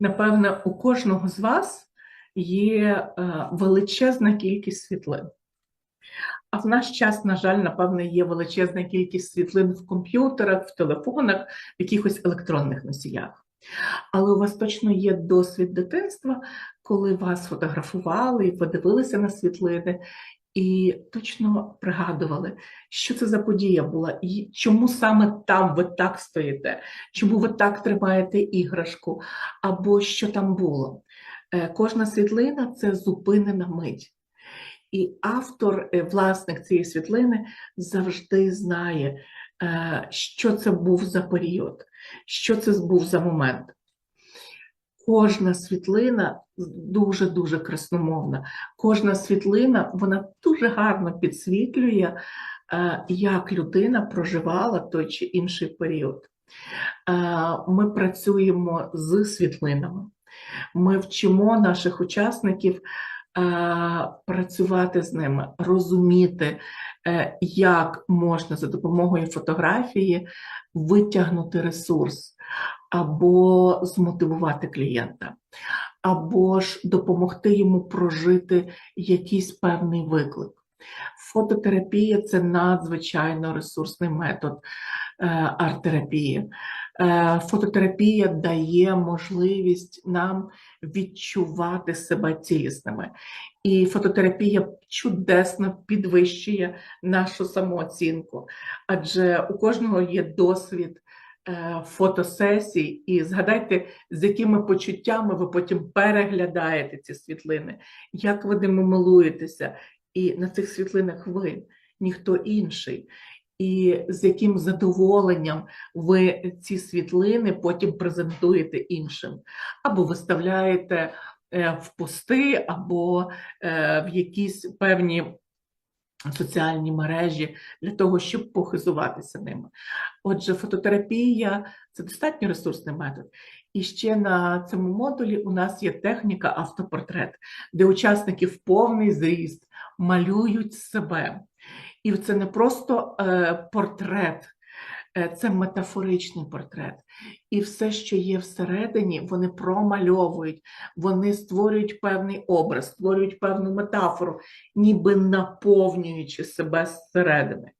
Напевно, у кожного з вас є е, величезна кількість світлин. А в наш час, на жаль, напевно, є величезна кількість світлин в комп'ютерах, в телефонах, в якихось електронних носіях. Але у вас точно є досвід дитинства, коли вас фотографували і подивилися на світлини, і точно пригадували, що це за подія була, і чому саме там ви так стоїте, чому ви так тримаєте іграшку, або що там було. Е, Кожна світлина це зупинена мить. І автор, е, власник цієї світлини, завжди знає, е, що це був за період, що це був за момент. Кожна світлина дуже-дуже красномовна. Кожна світлина вона дуже гарно підсвітлює, е, як людина проживала той чи інший період. Е, Ми працюємо з світлинами. Ми вчимо наших учасників е, працювати з ними, розуміти, як можна за допомогою фотографії витягнути ресурс або змотивувати клієнта, або ж допомогти йому прожити якийсь певний виклик. Фототерапія це надзвичайно ресурсний метод е, арт-терапії. Е, Фототерапія дає можливість нам відчувати себе цілісними. І фототерапія чудесно підвищує нашу самооцінку, адже у кожного є досвід фотосесій, і згадайте, з якими почуттями ви потім переглядаєте ці світлини, як ви ними милуєтеся, і на цих світлинах ви, ніхто інший. І з яким задоволенням ви ці світлини потім презентуєте іншим, або виставляєте е, в пости, або е, в якісь певні соціальні мережі для того, щоб похизуватися ними. Отже, фототерапія це достатньо ресурсний метод. І ще на цьому модулі у нас є техніка автопортрет, де учасники в повний зріст малюють себе. І це не просто е, портрет, це метафоричний портрет. І все, що є всередині, вони промальовують, вони створюють певний образ, створюють певну метафору, ніби наповнюючи себе зсередини.